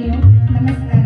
you. Namaste.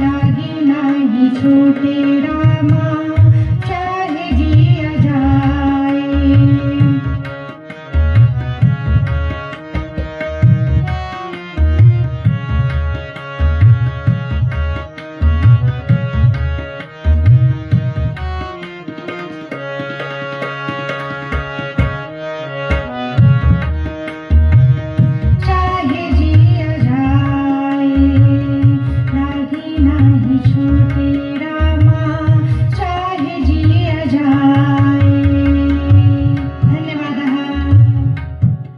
লাগে নাহি ছোটে